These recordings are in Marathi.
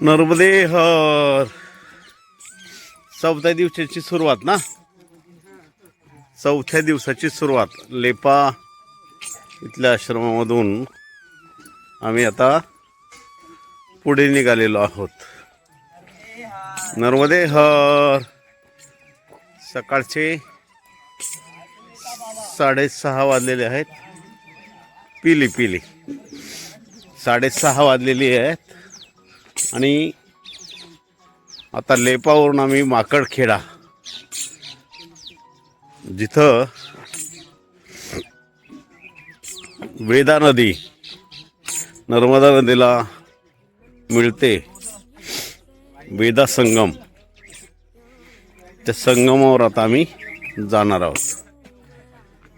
नर्मदे हर चौथ्या दिवसाची सुरुवात ना? चौथ्या दिवसाची सुरुवात. लेपा इथल्या आश्रमामधून आम्ही आता पुढे निघालेलो आहोत. नर्मदे हर सकाळचे साडेसहा वाजलेले आहेत. पिली पिली. साडेसहा वाजलेली आहेत. आणि आता लेपावरून आम्ही माकडखेडा जिथं वेदा नदी नर्मदा नदीला मिळते. वेदा संगम. त्या संगमावर आता आम्ही जाणार आहोत.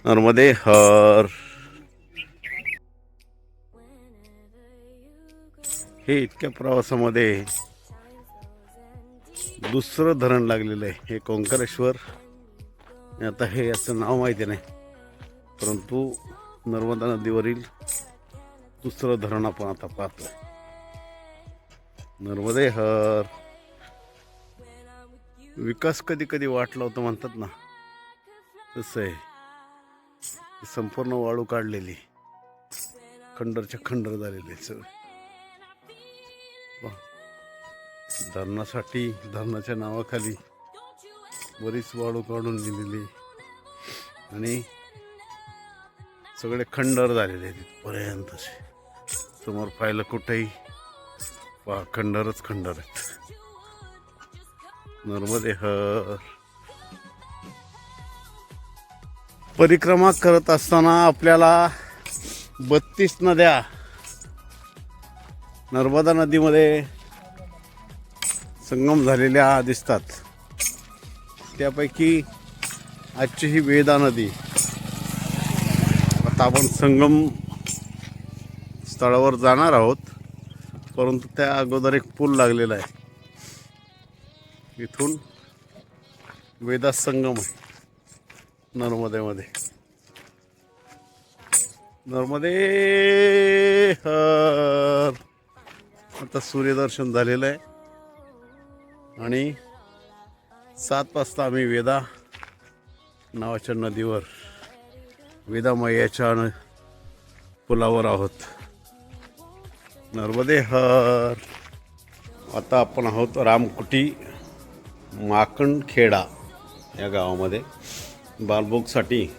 नर्मदे हर. हे इतक्या प्रवासामध्ये दुसरं धरण लागलेलं आहे. हे कोंकरेश्वर. आता हे याचं नाव माहिती नाही. परंतु नर्मदा नदीवरील दुसरं धरण आपण आता पाहतो नर्मदे हर. विकास कधी कधी वाटला होता म्हणतात ना. तसं आहे. संपूर्ण वाळू काढलेली. खंडरच्या खंडर झालेले सगळं. धरणासाठी धरणाच्या नावाखाली बरीच वाळू काढून दिलेली. आणि सगळे खंडर झालेले आहेत इथपर्यंत असे. समोर पाहिलं कुठेही पहा खंडरच खंडर आहेत. नर्मदे हर. परिक्रमा करत असताना आपल्याला बत्तीस नद्या नर्मदा नदीमध्ये संगम झालेल्या दिसतात. त्यापैकी आजची ही वेदा नदी. आता आपण संगम स्थळावर जाणार आहोत. परंतु त्या अगोदर एक पूल लागलेला आहे. इथून वेदा संगम आहे. नर्मदेमध्ये. नर्मदे हर. आता सूर्यदर्शन झालेलं आहे. आणि सात वाजता आम्ही वेदा नावाच्या नदीवर वेदा मैयाच्या न- पुलावर आहोत. नर्मदे हर. आता आपण आहोत रामकुटी माकणखेडा या गावामध्ये. बालभोगसाठी.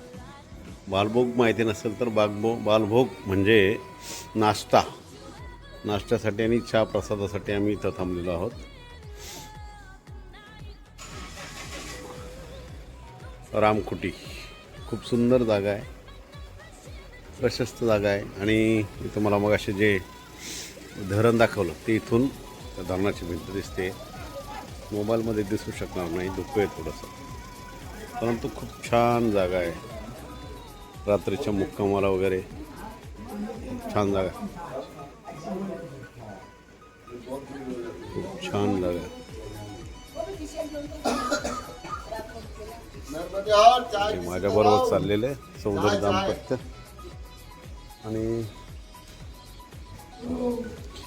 बालभोग माहिती नसेल तर बागभो बालभोग म्हणजे नाश्ता. नाश्त्यासाठी आणि चहा प्रसादासाठी आम्ही इथं थांबलेलो आहोत. रामकुटी. खूप सुंदर जागा आहे. प्रशस्त जागा आहे. आणि इथं मला मग असे जे धरण दाखवलं ते इथून त्या धरणाची भिंत दिसते. मोबाईलमध्ये दिसू शकणार नाही धुकं आहे थोडंसं. परंतु खूप छान जागा आहे. रात्रीच्या मुक्कामाला वगैरे. छान जागा. खूप छान जागा. आहे. हे माझ्याबरोबर चाललेले चौधरी दाम्पत्य. आणि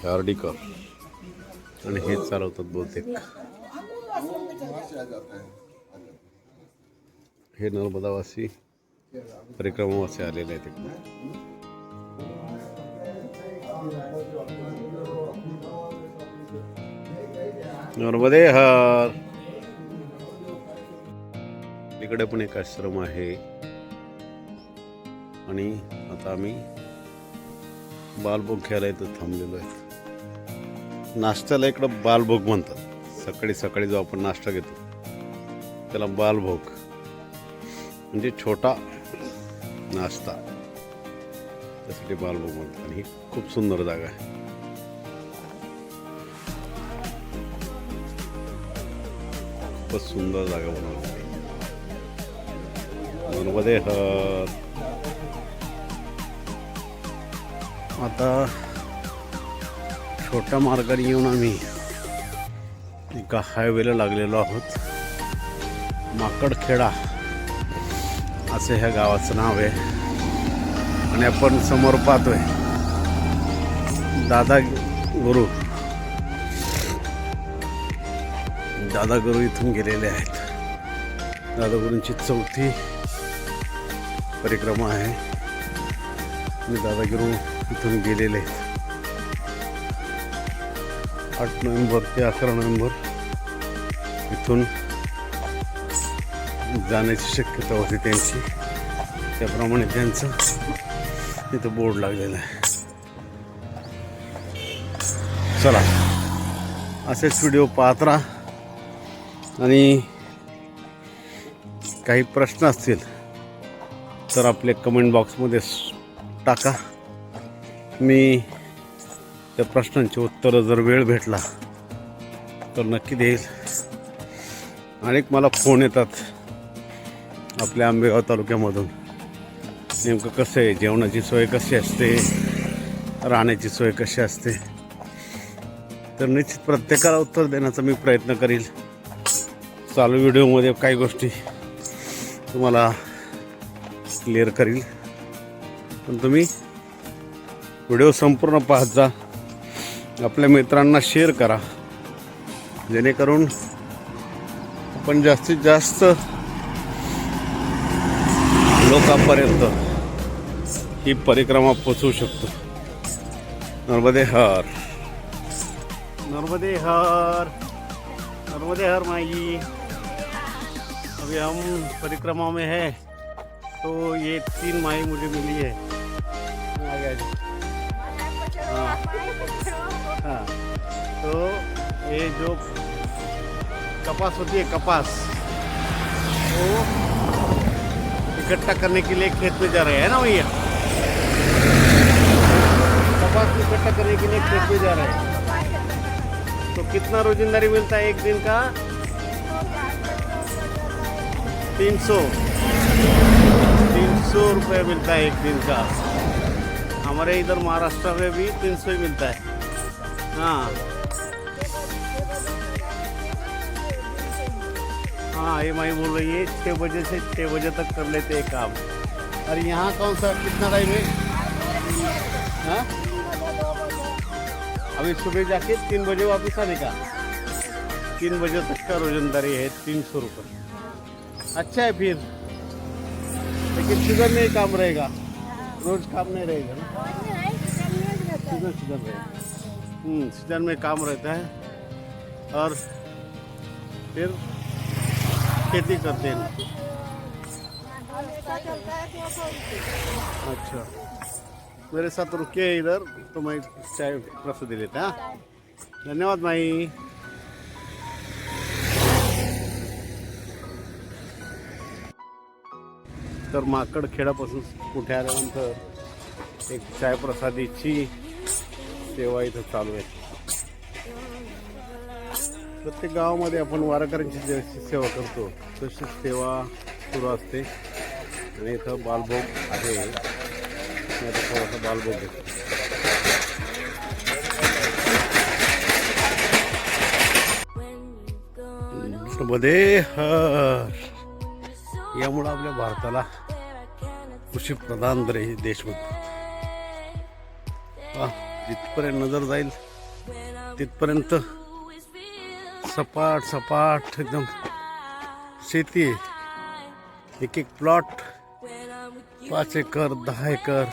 हार्डिकर आणि हे चालवतात बहुतेक. हे नर्मदावासी परिक्रमावासी आलेले आहेत इकडे. नर्मदे हर. इकडे पण एक आश्रम आहे. आणि आता आम्ही बालभोग घ्यायला इथं थांबलेलो आहे. नाश्त्याला इकडं बालभोग म्हणतात. सकाळी सकाळी जो आपण नाश्ता घेतो त्याला बालभोग. म्हणजे छोटा नाश्ता. त्यासाठी बालभोग म्हणतात. आणि ही खूप सुंदर जागा आहे. खूपच सुंदर जागा बनवली. नर्मदे हर आता छोट्या मार्गाने येऊन आम्ही एका हायवेला लागलेलो आहोत. माकडखेडा असे ह्या गावाचं नाव आहे. आणि आपण समोर पाहतोय दादा गुरु. दादा गुरु इथून गेलेले आहेत. दादागुरूंची चौथी परिक्रमा आहे. मी दादागिरू इथून गेलेले आहेत. आठ नोव्हेंबर ते अकरा नोव्हेंबर इथून जाण्याची शक्यता होती त्यांची. त्याप्रमाणे त्यांचं इथं बोर्ड लागलेलं आहे. चला असेच व्हिडिओ पाहत राहा. आणि काही प्रश्न असतील तर आपले कमेंट बॉक्समध्ये टाका. मी त्या प्रश्नांची उत्तरं जर वेळ भेटला तर नक्की देईल. अनेक मला फोन येतात आपल्या आंबेगाव तालुक्यामधून. नेमकं कसं आहे? जेवणाची सोय कशी असते? राहण्याची सोय कशी असते? तर निश्चित प्रत्येकाला उत्तर देण्याचा मी प्रयत्न करील. चालू व्हिडिओमध्ये काही गोष्टी तुम्हाला क्लिअर करील. पण तुम्ही व्हिडिओ संपूर्ण पाहत जा. आपल्या मित्रांना शेअर करा. जेणेकरून आपण जास्तीत जास्त लोकांपर्यंत ही परिक्रमा पोचवू शकतो. नर्मदे हर. नर्मदे हर. नर्मदे हर माई. अभी हम परिक्रमा में है. तो ये तीन माई मुझे मिली है। हाँ। हाँ। तो ये जो कपास होती है, कपास, वो इकट्ठा करने के लिए खेत में जा रहे हैं ना भैया? कपास इकट्ठा करने के लिए खेत में जा रहे हैं। तो कितना रोजिंदारी मिलता है एक दिन का? तीन सौ। तीन सौ रुपये मिलता है एक दिन का। हमारे इधर महाराष्ट्र में भी तीन सौ ही मिलता है। हाँ। हाँ ये माई बोल रही है छः बजे से छः बजे तक कर लेते हैं काम। और यहाँ कौन सा, कितना टाइम है? हाँ? अभी सुबह जाके तीन बजे वापस आने का। तीन बजे तक का रोजंदारी है, तीन सौ रुपये अच्छा है फिर। लेकिन सीज़न में ही काम रहेगा। रोज काम नहीं रहेगा सीज़न रहेगा। हम्म, में काम रहता है। और फिर खेती करते हैं। अच्छा। मेरे साथ रुके इधर तो मैं चाय रस दे लेता हाँ। धन्यवाद माई। तर माकड खेडापासून कुठे आल्यानंतर एक चायप्रसादीची सेवा इथं चालू आहे. प्रत्येक गावामध्ये आपण वारकऱ्यांची जशी सेवा करतो तशी सेवा सुरू असते. आणि इथं बालभोग आहे. थोडासा बालभोग घेतो मध्ये हर यामुळं आपल्या भारताला कृषी प्रधान दे- देश जिथपर्यंत नजर जाईल तिथपर्यंत सपाट सपाट एकदम शेती एक एक प्लॉट पाच एकर दहा एकर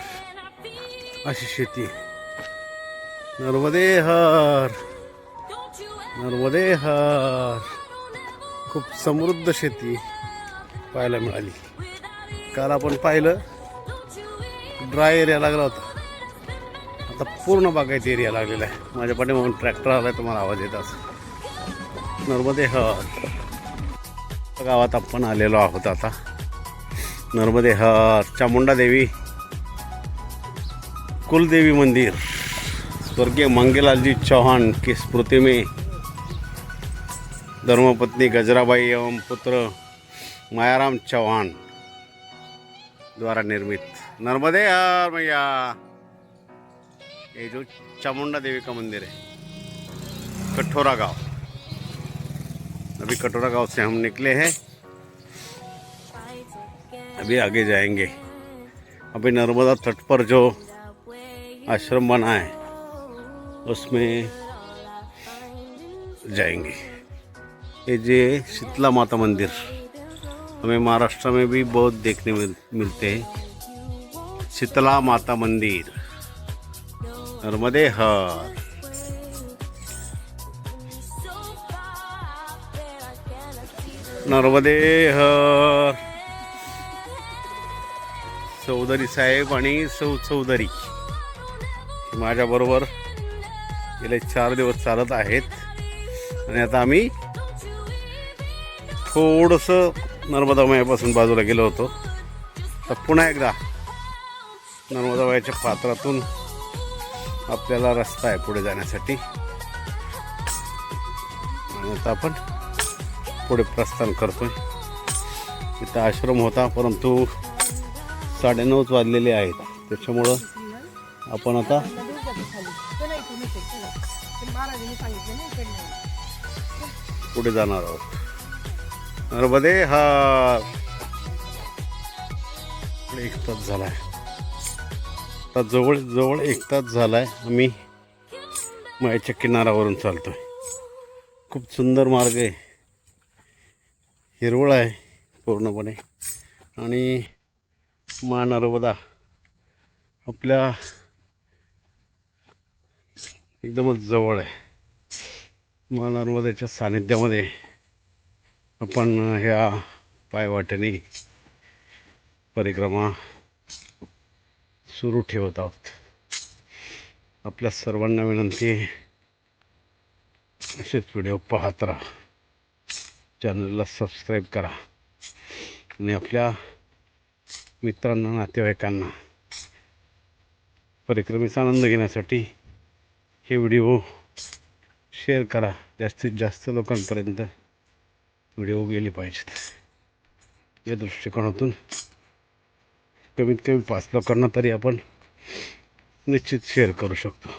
अशी शेती आहे. नर्मदे हर नर्मदे हर. खूप समृद्ध शेती पाहायला मिळाली. काल आपण पाहिलं ड्राय एरिया लागला होता. आता पूर्ण बागायती एरिया लागलेला आहे. माझ्या पाठीमागून ट्रॅक्टर आला आहे तुम्हाला आवाज येत नर्मदे हर गावात आपण आलेलो आहोत आता. नर्मदे हर चामुंडा देवी कुलदेवी मंदिर. स्वर्गीय मंगेलालजी चौहान की स्मृतिमे धर्मपत्नी गजराबाई एवं पुत्र मायाराम चौहान. द्वारा निर्मित। नर्मदे हर मैया। ये जो चामुंडा देवी का मंदिर है, कठोरा गाँव। अभी कटोरा गाँव से हम निकले हैं। अभी आगे जाएँगे। अभी नर्मदा तट पर जो आश्रम बना है, उसमें जाएँगे। ये जे शीतला माता मंदिर। हमें महाराष्ट्र में भी बहुत देखने मिल, मिलते हैं। शीतला माता मंदिर नर्मदे हर। नर्मदे हर। चौधरी साहेब आणि सौ चौधरी माझ्याबरोबर गेले चार दिवस चालत आहेत. आणि आता आम्ही थोडंसं नर्मदा मायापासून बाजूला गेलो होतो. तर पुन्हा एकदा नर्मदाबाईच्या पात्रातून आपल्याला रस्ता आहे पुढे जाण्यासाठी. आणि आता आपण पुढे प्रस्थान करतोय. इथं आश्रम होता परंतु साडेनऊच वाजलेले आहेत. त्याच्यामुळं आपण आता पुढे जाणार आहोत. नर्मदे हा. एक तास झालाय. आता जवळ जवळ एक तास झालाय. आम्ही मायाच्या किनाऱ्यावरून चालतोय. खूप सुंदर मार्ग आहे. हिरवळ आहे पूर्णपणे. आणि मा नर्मदा आपल्या एकदमच जवळ आहे. मा नर्मदेच्या सानिध्यामध्ये आपण ह्या पायवाटेने परिक्रमा सुरू ठेवत आहोत. आपल्या सर्वांना विनंती असेच व्हिडिओ पाहत राहा. चॅनलला सबस्क्राईब करा. आणि आपल्या मित्रांना नातेवाईकांना परिक्रमेचा आनंद घेण्यासाठी हे व्हिडिओ शेअर करा. जास्तीत जास्त लोकांपर्यंत व्हिडिओ गेले पाहिजेत या दृष्टिकोनातून कमीत कमी पाच लोकांना तरी आपण निश्चित शेअर करू शकतो.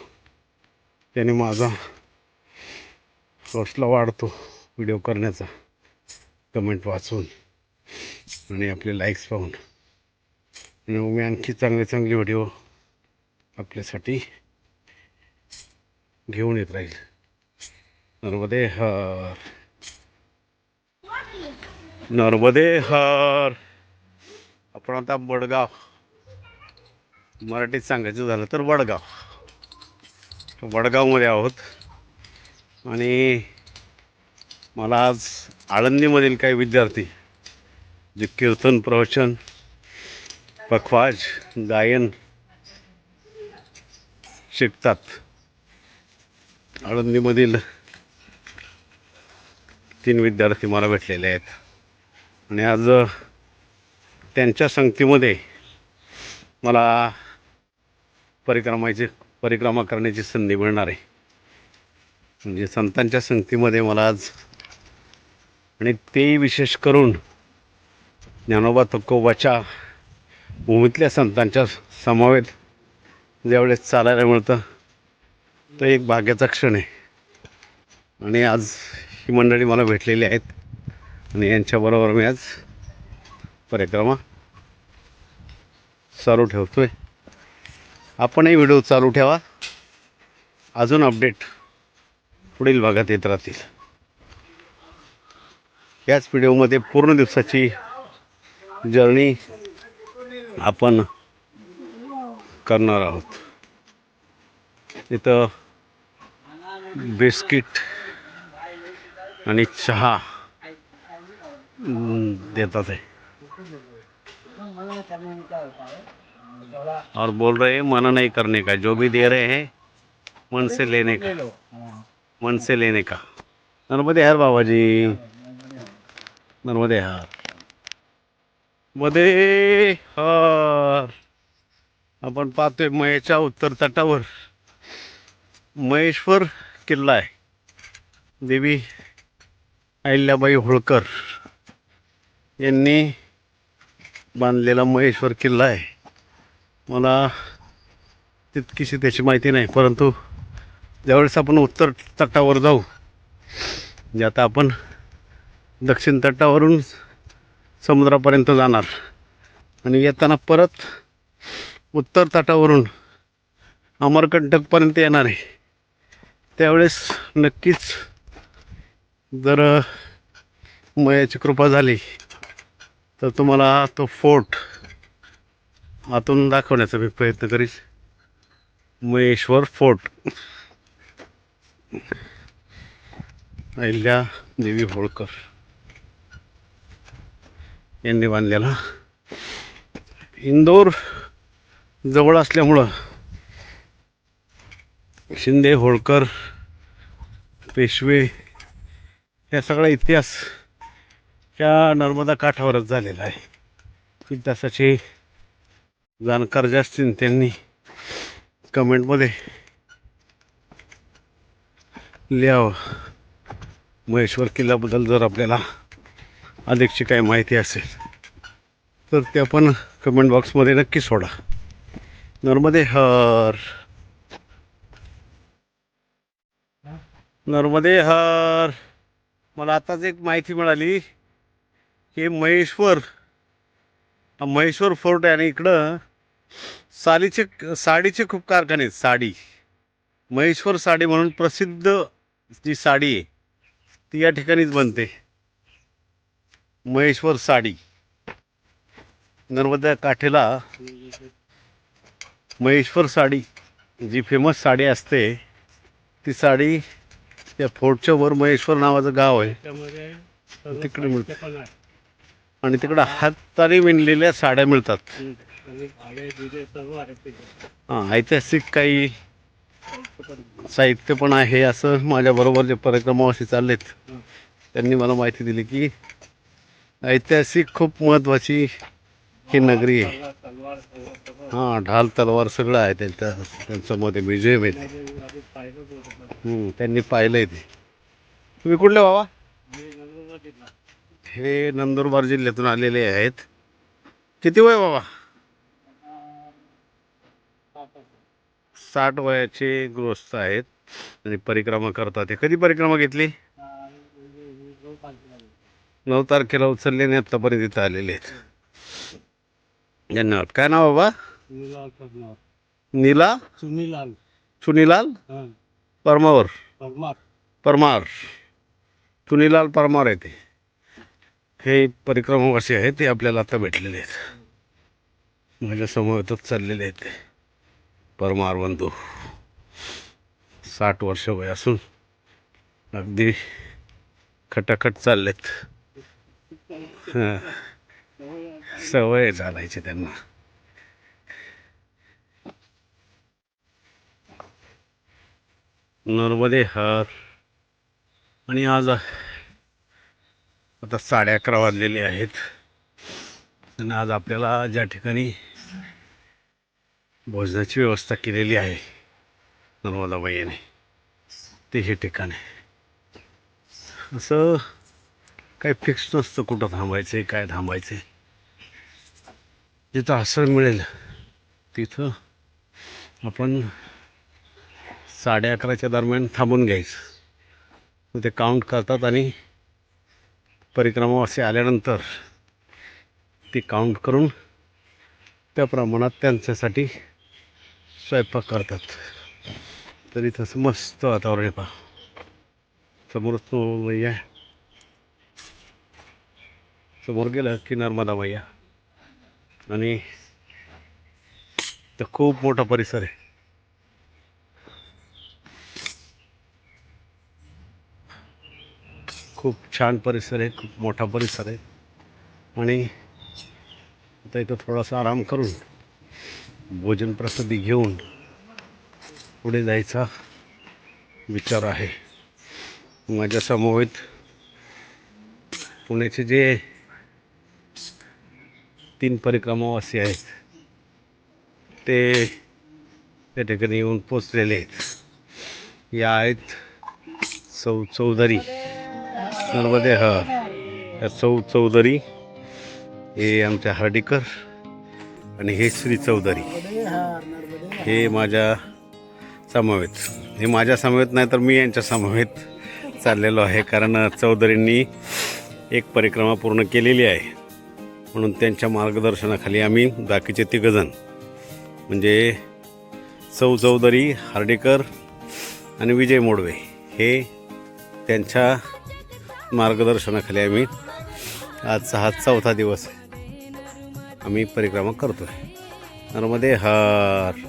त्याने माझा हौसला वाढतो व्हिडिओ करण्याचा. कमेंट वाचून आणि आपले लाईक्स पाहून. आणि मग मी आणखी चांगले चांगले व्हिडिओ आपल्यासाठी घेऊन येत राहील. नर्मदे हर. नर्मदे हर. आपण आता बडगाव मराठीत सांगायचं झालं तर वडगाव. वडगावमध्ये आहोत. आणि मला आज आळंदीमधील काही विद्यार्थी जे कीर्तन प्रवचन पखवाज गायन शिकतात. आळंदीमधील तीन विद्यार्थी मला भेटलेले आहेत. आणि आज त्यांच्या संगतीमध्ये मला परिक्रमाची परिक्रमा करण्याची संधी मिळणार आहे. म्हणजे संतांच्या संगतीमध्ये मला आज आणि तेही विशेष करून ज्ञानोबा तुकोबाच्या भूमीतल्या संतांच्या समावेत ज्यावेळेस चालायला मिळतं तो एक भाग्याचा क्षण आहे. आणि आज ही मंडळी मला भेटलेली आहेत. आणि यांच्याबरोबर मी आज परिक्रमा चालू ठेवतो आहे आपणही व्हिडिओ चालू ठेवा. अजून अपडेट पुढील भागात येत राहतील. याच व्हिडिओमध्ये पूर्ण दिवसाची जर्नी आपण करणार आहोत. इथं बिस्किट आणि चहा हम्म, थे और बोल रहे हैं मना नहीं करने का जो भी दे रहे हैं मन से लेने का। मन से लेने का। नर्मदे हर बाबा जी। नर्मदे हर। मध्ये हर। आपण पाहतोय मयेच्या उत्तर तटावर। महेश्वर किल्ला आहे देवी अहिल्याबाई होळकर। यांनी बांधलेला महेश्वर किल्ला आहे. मला तितकीशी त्याची माहिती नाही परंतु ज्यावेळेस आपण उत्तर तटावर जाऊ म्हणजे आता आपण दक्षिण तटावरून समुद्रापर्यंत जाणार आणि येताना परत उत्तर तटावरून अमरकंटकपर्यंत येणार आहे त्यावेळेस नक्कीच जर मयाची कृपा झाली तर तुम्हाला तो फोर्ट आतून दाखवण्याचा मी प्रयत्न करीस महेश्वर फोर्ट. अहिल्या देवी होळकर यांनी बांधलेला. इंदोर जवळ असल्यामुळं शिंदे होळकर पेशवे या सगळा इतिहास त्या नर्मदा काठावरच झालेला आहे. इतिहासाचे जाणकार जास्त त्यांनी कमेंटमध्ये लिहावं. महेश्वर किल्ल्याबद्दल जर आपल्याला अधिकची काही माहिती असेल तर ते आपण कमेंट बॉक्समध्ये नक्की सोडा. नर्मदे हर. नर्मदे हर. मला आताच एक माहिती मिळाली. की महेश्वर हा महेश्वर फोर्ट आहे आणि इकडं सालीचे साडीचे खूप कारखाने आहेत साडी. महेश्वर साडी म्हणून प्रसिद्ध जी साडी आहे ती या ठिकाणीच बनते. महेश्वर साडी. नर्मदा काठेला महेश्वर साडी जी फेमस साडी असते ती साडी त्या फोर्टच्या वर महेश्वर नावाचं गाव आहे. तिकडे मिळते. आणि तिकडं हाताने विणलेल्या साड्या मिळतात. हां ऐतिहासिक काही साहित्य पण आहे असं माझ्याबरोबर जे परिक्रमावासी चाललेत त्यांनी मला माहिती दिली की ऐतिहासिक खूप महत्त्वाची ही नगरी आहे. हां ढाल तलवार सगळं आहे त्यांच्या त्यांच्यामध्ये म्युझियम आहे ते. त्यांनी पाहिलं आहे ते. तुम्ही कुठले बाबा? हे नंदुरबार जिल्ह्यातून आलेले आहेत. किती वय बाबा? साठ वयाचे गृहस्थ आहेत आणि परिक्रमा करतात. हे कधी परिक्रमा घेतली? नऊ तारखेला उचलले आणि आत्तापर्यंत इथं आलेले आहेत. धन्यवाद. काय नाव बाबा? नीला सुनीलाल. चुनीलाल परमावर? परमार. चुनीलाल परमार आहे ते. हे परिक्रमावासी आहेत ते आपल्याला आता भेटलेले आहेत. माझ्यासमोर येतच चाललेले आहेत ते. परमारबंधू साठ वर्ष वय असून अगदी खटाखट चाललेत. हां. सवय चालायची त्यांना. नर्मदे हार. आणि आज आता साडे अकरा वाजलेले आहेत. आणि आज आपल्याला ज्या ठिकाणी भोजनाची व्यवस्था केलेली आहे नर्मदाबाईने ते हे ठिकाण आहे. असं काही फिक्स नसतं कुठं थांबायचं आहे काय थांबायचं आहे जिथं आसळ मिळेल तिथं आपण साडे अकराच्या दरम्यान थांबून घ्यायचं. ते काउंट करतात आणि परिक्रमावासी आल्यानंतर ती काउंट करून त्या प्रमाणात त्यांच्यासाठी स्वयंपाक करतात. तरी तसं मस्त वातावरण आहे पहा. समोरच तो मैया समोर गेलं की नर्मदा मैया. आणि तर खूप मोठा परिसर आहे. खूप छान परिसर आहे खूप मोठा परिसर आहे. आणि आता इथं थोडासा आराम करून भोजन प्रसादी घेऊन पुढे जायचा विचार आहे. माझ्या समवेत पुण्याचे जे तीन परिक्रमावासी आहेत ते त्या ठिकाणी येऊन पोचलेले आहेत. या आहेत सौ चौधरी. नर्मदे हा. या सौ चौधरी हे आमच्या हर्डीकर आणि हे श्री चौधरी. हे माझ्या समवेत. हे माझ्या समवेत नाही तर मी यांच्या समवेत चाललेलो आहे कारण चौधरींनी एक परिक्रमा पूर्ण केलेली आहे. म्हणून त्यांच्या मार्गदर्शनाखाली आम्ही बाकीचे तिघजण म्हणजे सौ चौधरी हार्डेकर आणि विजय मोडवे हे त्यांच्या मार्गदर्शनाखाली आम्ही आजचा हा चौथा दिवस आम्ही परिक्रमा करतो आहे नर्मदे हार